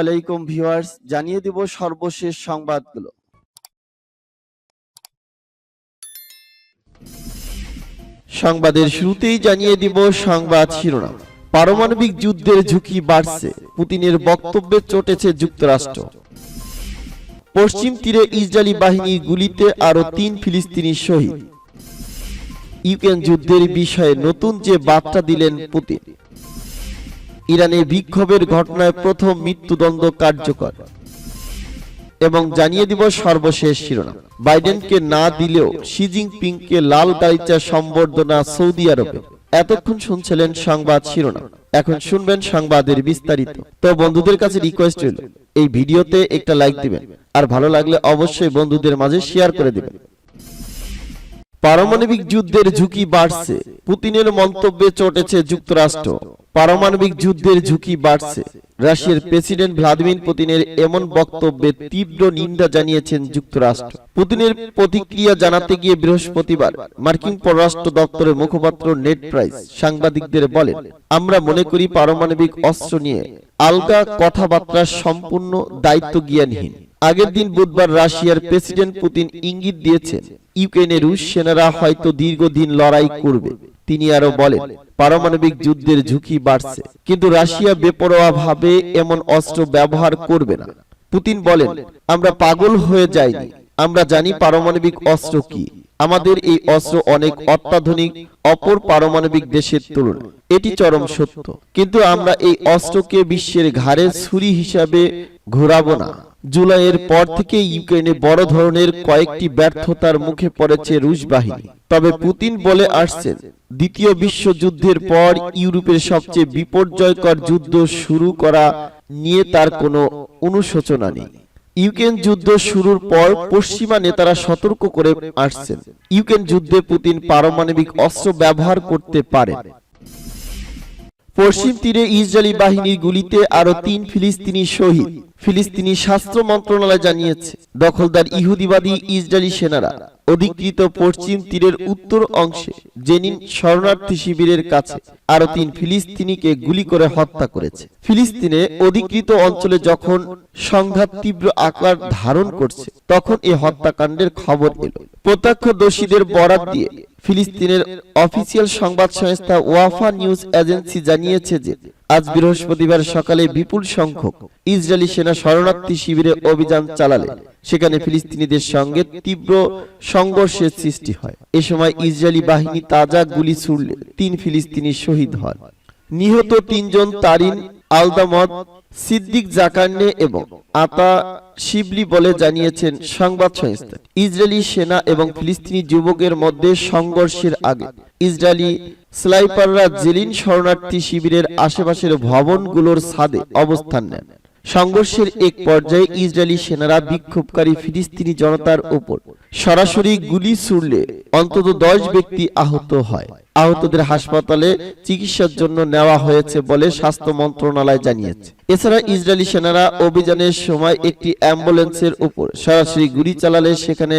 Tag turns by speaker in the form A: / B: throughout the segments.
A: আলাইকুম ভিউয়ার্স, জানিয়ে দিব সর্বশেষ সংবাদগুলো। সংবাদের শুরুতেই জানিয়ে দিব সংবাদ শিরোনাম। পারমাণবিক যুদ্ধের ঝুঁকি বাড়ছে, পুতিনের বক্তব্যে চটেছে যুক্তরাষ্ট্র। পশ্চিম তীরে ইসরায়েলি বাহিনীর গুলিতে আরও তিন ফিলিস্তিনি শহীদ। ইউক্রেন যুদ্ধের বিষয়ে নতুন যে বার্তা দিলেন পুতিন। ইরানে বিক্ষোভের ঘটনায় প্রথম মৃত্যুদণ্ড কার্যকর। এবং জানিয়ে দিব সর্বশেষ শিরোনাম। বাইডেনকে না দিলেও শি জিনপিংকে লাল গালিচা সম্বর্ধনা সৌদি আরবে। এতক্ষণ শুনছিলেন সংবাদ শিরোনাম। এখন শুনবেন সংবাদের বিস্তারিত। তো বন্ধুদের কাছে রিকোয়েস্ট রইল, এই ভিডিওতে একটা লাইক দিবেন। আর ভালো লাগলে অবশ্যই বন্ধুদের মাঝে শেয়ার করে দিবেন। পারমাণবিক যুদ্ধের ঝুঁকি বাড়ছে। পুতিনের মন্তব্যে চটেছে যুক্তরাষ্ট্র। পারমাণবিক যুদ্ধের ঝুঁকি বাড়ছে। রাশিয়ার প্রেসিডেন্ট ভ্লাদিমির পুতিনের এমন বক্তব্যে তীব্র নিন্দা জানিয়েছেন যুক্তরাষ্ট্র। পুতিনের প্রতিক্রিয়া জানাতে গিয়ে বৃহস্পতিবার মার্কিন পররাষ্ট্র দপ্তরের মুখপাত্র নেট প্রাইস সাংবাদিকদের বলেন, আমরা মনে করি পারমাণবিক অস্ত্র নিয়ে আলগা কথাবার্তা সম্পূর্ণ দায়িত্ব জ্ঞানহীন আগের দিন বুধবার রাশিয়ার প্রেসিডেন্ট পুতিন ইঙ্গিত দিয়েছেন ইউক্রেনে রুশ সেনারা হয়তো দীর্ঘদিন লড়াই করবে। তিনি আরও বলেন পারমাণবিক যুদ্ধের ঝুঁকি বাড়ছে কিন্তু রাশিয়া বেপরোয়া ভাবে এমন অস্ত্র ব্যবহার করবে না। পুতিন বলেন আমরা পাগল হয়ে যাইনি। আমরা জানি পারমাণবিক অস্ত্র কি। আমাদের এই অস্ত্র অনেক অত্যাধুনিক, অপর পারমাণবিক দেশের তুলনায়। এটি চরম সত্য। কিন্তু আমরা এই অস্ত্রকে বিশ্বের ঘাড়ে ছুরি হিসাবে ঘোরাবো না। জুলাইয়ের পর থেকে ইউক্রেনে বড় ধরনের কয়েকটি ব্যর্থতার মুখে পড়েছে রুশ বাহিনী। তবে পুতিন বলে আসছেন, দ্বিতীয় বিশ্বযুদ্ধের পর ইউরোপের সবচেয়ে বিপর্যয়কর যুদ্ধ শুরু করা নিয়ে তার কোনো অনুশোচনা নেই। ইউক্রেন যুদ্ধ শুরুর পর পশ্চিমা নেতারা সতর্ক করে আসছেন। ইউক্রেন যুদ্ধে পুতিন পারমাণবিক অস্ত্র ব্যবহার করতে পারে। পশ্চিম তীরে ইসরায়েলি বাহিনীর গুলিতে আরও তিন ফিলিস্তিনি শহীদ। ফিলিস্তিনি স্বাস্থ্য মন্ত্রণালয় জানিয়েছে। দখলদার ইহুদিবাদী ইসরায়েলি সেনারা। অধিকৃত পশ্চিম তীরের উত্তর অংশে জেনিন শরণার্থী শিবিরের কাছে আরও তিন ফিলিস্তিনিকে গুলি করে হত্যা করেছে। ফিলিস্তিনে অধিকৃত অঞ্চলে যখন সংঘাত তীব্র আকার ধারণ করছে, তখন এই হত্যাকাণ্ডের খবর এলো। প্রত্যক্ষদর্শীদের বরাত দিয়ে ফিলিস্তিনের অফিসিয়াল সংবাদ সংস্থা ওয়াফা নিউজ এজেন্সি জানিয়েছে যে আজ বৃহস্পতিবার সকালে বিপুল সংখ্যক ইসরায়েলি সেনা শরণার্থী শিবিরে অভিযান চালালে। সেখানে ফিলিস্তিনিদের সঙ্গে তীব্র সংঘর্ষের সৃষ্টি হয়। এ সময় ইসরায়েলি বাহিনী তাজা গুলি ছুড়লে তিন ফিলিস্তিনি শহীদ হন। নিহত তিনজন তারিন আলদামদ, সিদ্দিক জাকান্নে এবং আতা শিবলি বলে জানিয়েছেন সংবাদ সংস্থা। ইসরায়েলি সেনা এবং ফিলিস্তিনি যুবকের মধ্যে সংঘর্ষের আগে ইসরায়েলি স্লাইপাররা জেলিন শরণার্থী শিবিরের আশেপাশের ভবনগুলোর ছাদে অবস্থান নেন। সংঘর্ষের এক পর্যায়ে ইসরায়েলি সেনারা বিক্ষোভকারী ফিলিস্তিনি জনতার উপর সরাসরি গুলি ছুড়লে অন্তত দশ ব্যক্তি আহত হয়। আহতদের হাসপাতালে চিকিৎসার জন্য নেওয়া হয়েছে বলে স্বাস্থ্য মন্ত্রণালয় জানিয়েছে। এছাড়া ইসরায়েলি সেনারা অভিযানের সময় একটি অ্যাম্বুলেন্সের উপর সরাসরি গুলি চালালে সেখানে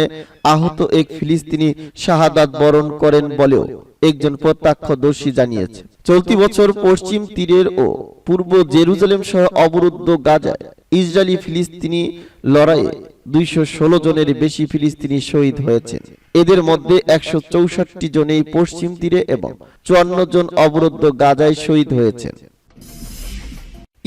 A: আহত এক ফিলিস্তিনি শাহাদাত বরণ করেন বলেও একজন প্রত্যক্ষদর্শী জানিয়েছে, চলতি বছর পশ্চিম তীরের ও পূর্ব জেরুজালেম সহ অবরুদ্ধ গাজায় ইসরায়েলি ফিলিস্তিনি লড়াইয়ে দুইশো ষোলো জনের বেশি ফিলিস্তিনি শহীদ হয়েছে এদের মধ্যে একশো চৌষট্টি জনেই পশ্চিম তীরে এবং চুয়ান্ন জন অবরুদ্ধ গাজায় শহীদ হয়েছেন।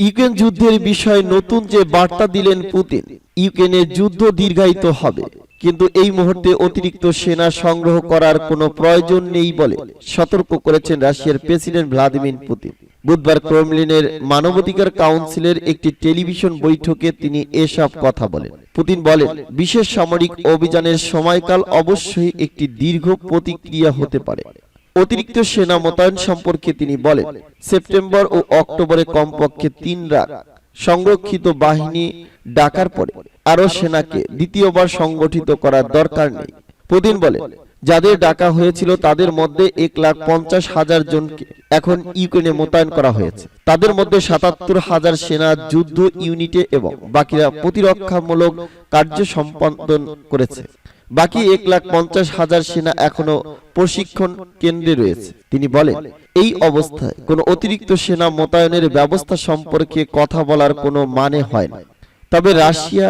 A: ইউক্রেন যুদ্ধের বিষয়ে নতুন যে বার্তা দিলেন পুতিন, ইউক্রেনের যুদ্ধ দীর্ঘায়িত হবে। কিন্তু এই মুহূর্তে অতিরিক্ত সেনা সংগ্রহ করার কোনো প্রয়োজন নেই বলে সতর্ক করেছেন রাশিয়ার প্রেসিডেন্ট ভ্লাদিমির পুতিন। বুধবার ক্রেমলিনের মানবাধিকার কাউন্সিলের একটি টেলিভিশন বৈঠকে তিনি এসব কথা বলেন। পুতিন বলেন, বিশেষ সামরিক অভিযানের সময়কাল অবশ্যই একটি দীর্ঘ প্রতিক্রিয়া হতে পারে। অতিরিক্ত সেনা মোতায়েন সম্পর্কে তিনি বলেন, সেপ্টেম্বর ও অক্টোবরে কমপক্ষে তিন রাত সংরক্ষিত বাহিনী ডাকার পরে আরও সেনাকে দ্বিতীয়বার সংগঠিত করার দরকার নেই। পুতিন বলেন যাদের ডাকা হয়েছিল তাদের মধ্যে এক লাখ পঞ্চাশ হাজার জনকে এখন ইউক্রেনে মোতায়েন করা হয়েছে। তাদের মধ্যে সাতাত্তর হাজার সেনা যুদ্ধ ইউনিটে এবং বাকিরা প্রতিরক্ষামূলক কার্য সম্পাদন করেছে। বাকি এক লাখ পঞ্চাশ হাজার সেনা এখনও প্রশিক্ষণ কেন্দ্রে রয়েছে। তিনি বলেন এই অবস্থায় কোনো অতিরিক্ত সেনা মোতায়েনের ব্যবস্থা সম্পর্কে কথা বলার কোনো মানে হয় না। তবে রাশিয়া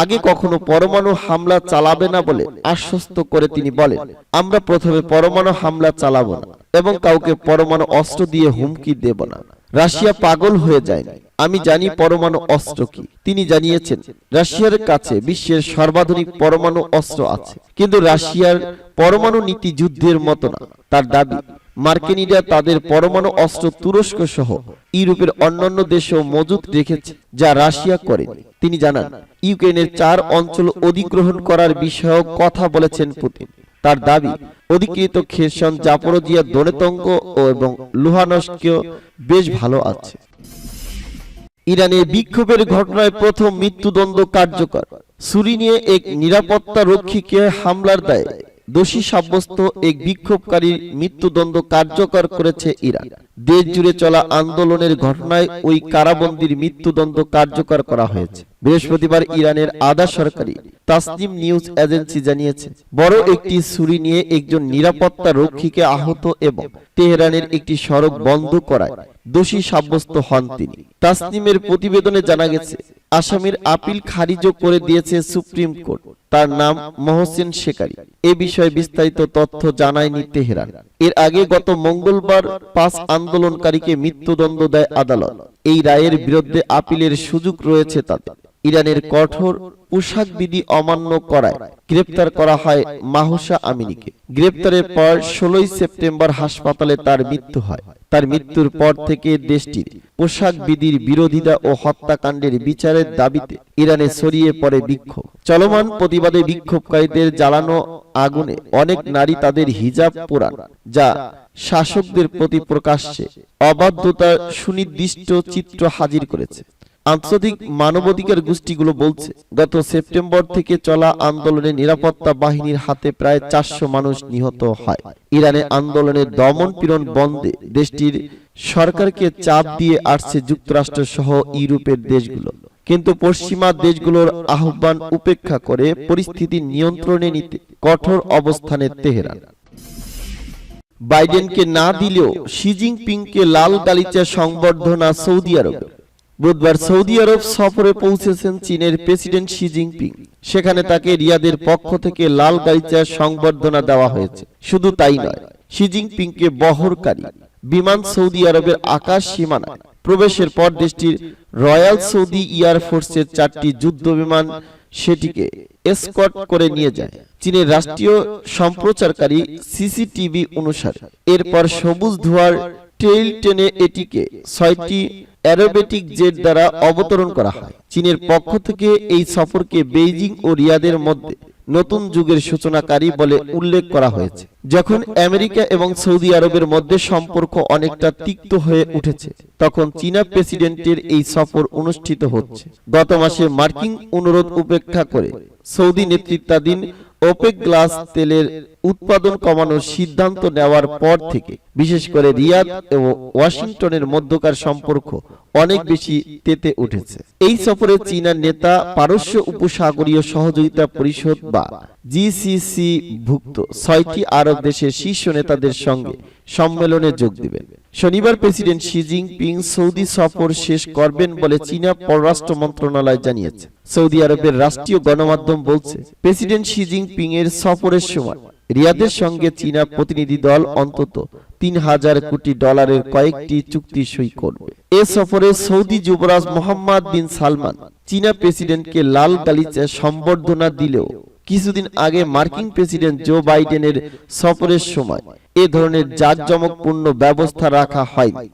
A: আগে কখনো পরমাণু হামলা চালাবে না বলে আশ্বস্ত করে তিনি বলেন, আমরা প্রথমে পরমাণু হামলা চালাবো না এবং কাউকে পরমাণু অস্ত্র দিয়ে হুমকি দেব না। রাশিয়া পাগল হয়ে যায়নি। আমি জানি পরমাণু অস্ত্র কি। তিনি জানিয়েছেন, রাশিয়ার কাছে বিশ্বের সর্বাধুনিক পরমাণু অস্ত্র আছে। কিন্তু রাশিয়ার পরমাণু নীতি যুদ্ধের মতো না। তার দাবি মার্কিনীরা তাদের পরমাণু অস্ত্র তুরস্ক সহ ইউরোপের অন্যান্য দেশেও মজুত রেখেছে, যা রাশিয়া করেনি তিনি জানান, ইউক্রেনের চার অঞ্চল অধিগ্রহণ করার বিষয়েও কথা বলেছেন পুতিন। তার দাবি, অধিকৃত খেরসন জাপরোজিয়া দনেতঙ্গ ও এবং লুহানস্কেও বেশ ভালো আছে। ইরানে বিক্ষোভের ঘটনায় প্রথম মৃত্যুদণ্ড কার্যকর। ছুরি নিয়ে এক নিরাপত্তা রক্ষীকে হামলার দায়ে দোষী সাব্যস্ত এক বিক্ষোভকারীর মৃত্যুদণ্ড কার্যকর করেছে ইরান। দেশ জুড়ে চলা আন্দোলনের ঘটনায় ওই কারাবন্দির মৃত্যুদণ্ড কার্যকর করা হয়েছে। বৃহস্পতিবার ইরানের আধা সরকারি তাসনিম নিউজ এজেন্সি জানিয়েছে, বড় একটি ছুরি নিয়ে একজন নিরাপত্তা রক্ষীকে আহত এবং তেহরানের একটি সড়ক বন্ধ করায় দোষী সাব্যস্ত হন তিনি। তাসনিমের প্রতিবেদনে জানা গেছে, আসামির আপিল খারিজও করে দিয়েছে সুপ্রিম কোর্ট। তার নাম মহসিন শেকারি। এ বিষয়ে বিস্তারিত তথ্য জানায়নি তেহরান। এর আগে গত মঙ্গলবার পাঁচ আন্দোলনকারীকে মৃত্যুদণ্ড দেয় আদালত। এই রায়ের বিরুদ্ধে আপিলের সুযোগ রয়েছে তাদের। ইরানের কঠোর পোশাক বিধি অমান্য করায় গ্রেপ্তার করা হয় মাহুসা আমিনীকে। গ্রেপ্তারের পর ষোলোই সেপ্টেম্বর হাসপাতালে তার মৃত্যু হয়। তার মৃত্যুর পর থেকে দেশটির পোশাক বিধির বিরোধিতা ও হত্যাকাণ্ডের বিচারের দাবিতে ইরানে ছড়িয়ে পড়ে বিক্ষোভ। চলমান প্রতিবাদে বিক্ষোভকারীদের জ্বালানো আগুনে অনেক নারী তাদের হিজাব পোড়ান যা শাসকদের প্রতি প্রকাশ্যে অবাধ্যতার সুনির্দিষ্ট চিত্র হাজির করেছে। আন্তর্জাতিক মানবাধিকার গোষ্ঠীগুলো বলছে, গত সেপ্টেম্বর থেকে চলা আন্দোলনে নিরাপত্তা বাহিনীর হাতে প্রায় চারশো মানুষ নিহত হয়। ইরানে আন্দোলনের দমন পীড়ন বন্ধে দেশটির সরকারকে চাপ দিয়ে আসছে যুক্তরাষ্ট্র সহ ইউরোপের দেশগুলো। কিন্তু পশ্চিমা দেশগুলোর আহ্বান উপেক্ষা করে পরিস্থিতি নিয়ন্ত্রণে নিতে কঠোর অবস্থানে তেহরান। বাইডেনকে না দিলেও শি জিনপিংকে লাল গালিচা সংবর্ধনা সৌদি আরবে। বুধবার সৌদি আরব সফরে পৌঁছেছেন চীনের প্রেসিডেন্ট শি জিনপিং। সেখানে তাকে রিয়াদের পক্ষ থেকে লাল গালিচা সংবর্ধনা দেওয়া হয়েছে। শুধু তাই নয় শি জিনপিংকে বহরকারী বিমান সৌদি আরবের আকাশ সীমানায় প্রবেশের পর দেশটির রয়্যাল সৌদি এয়ারফোর্সের চারটি যুদ্ধ বিমান সেটিকে এসকট করে নিয়ে যায়। চীনের রাষ্ট্রীয় সম্প্রচারকারী সিসিটিভি অনুসারে। এরপর সবুজ ধোয়ার টেইল টেনে এটিকে ছয়টি অ্যারোবেটিক জেট দ্বারা অবতরণ করা হয়। চীনের পক্ষ থেকে এই সফরকে বেইজিং ও রিয়াদের মধ্যে নতুন যুগের সূচনাকারী বলে উল্লেখ করা হয়েছে, যখন আমেরিকা এবং সৌদি আরবের মধ্যে সম্পর্ক অনেকটা তিক্ত হয়ে উঠেছে, তখন চীনা প্রেসিডেন্টের এই সফর অনুষ্ঠিত হচ্ছে। গত মাসে মার্কিন অনুরোধ উপেক্ষা করে সৌদি নেতৃত্বাধীন ওপেক গ্লাস তেলের উৎপাদন কমানোর সিদ্ধান্ত নেওয়ার পর থেকে বিশেষ করে রিয়াদ ও ওয়াশিংটনের মধ্যকার সম্পর্ক অনেক বেশি তেতে উঠেছে। এই সফরে চীনা নেতা পারস্য উপসাগরীয় সহযোগিতা পরিষদ বা জিসিসি ভুক্ত। ছয়টি আরব দেশের শীর্ষ নেতাদের সঙ্গে সম্মেলনে যোগ দিবেন। শনিবার প্রেসিডেন্ট শি জিনপিং সৌদি সফর শেষ করবেন বলে চীনা পররাষ্ট্র মন্ত্রণালয় জানিয়েছে। সৌদি আরবের রাষ্ট্রীয় গণমাধ্যম বলছে, প্রেসিডেন্ট শি জিনপিং এর সফরের সময় রিয়াদের সঙ্গে চীনা প্রতিনিধি দল অন্তত তিন হাজার কোটি ডলারের কয়েকটি চুক্তি সই করবে। এ সফরে সৌদি যুবরাজ মোহাম্মদ বিন সালমান চীনা প্রেসিডেন্টকে লাল গালিচা সম্বর্ধনা দিলেও কিছুদিন আগে মার্কিন প্রেসিডেন্ট জো বাইডেনের সফরের সময় এ ধরনের জাঁকজমকপূর্ণ ব্যবস্থা রাখা হয়নি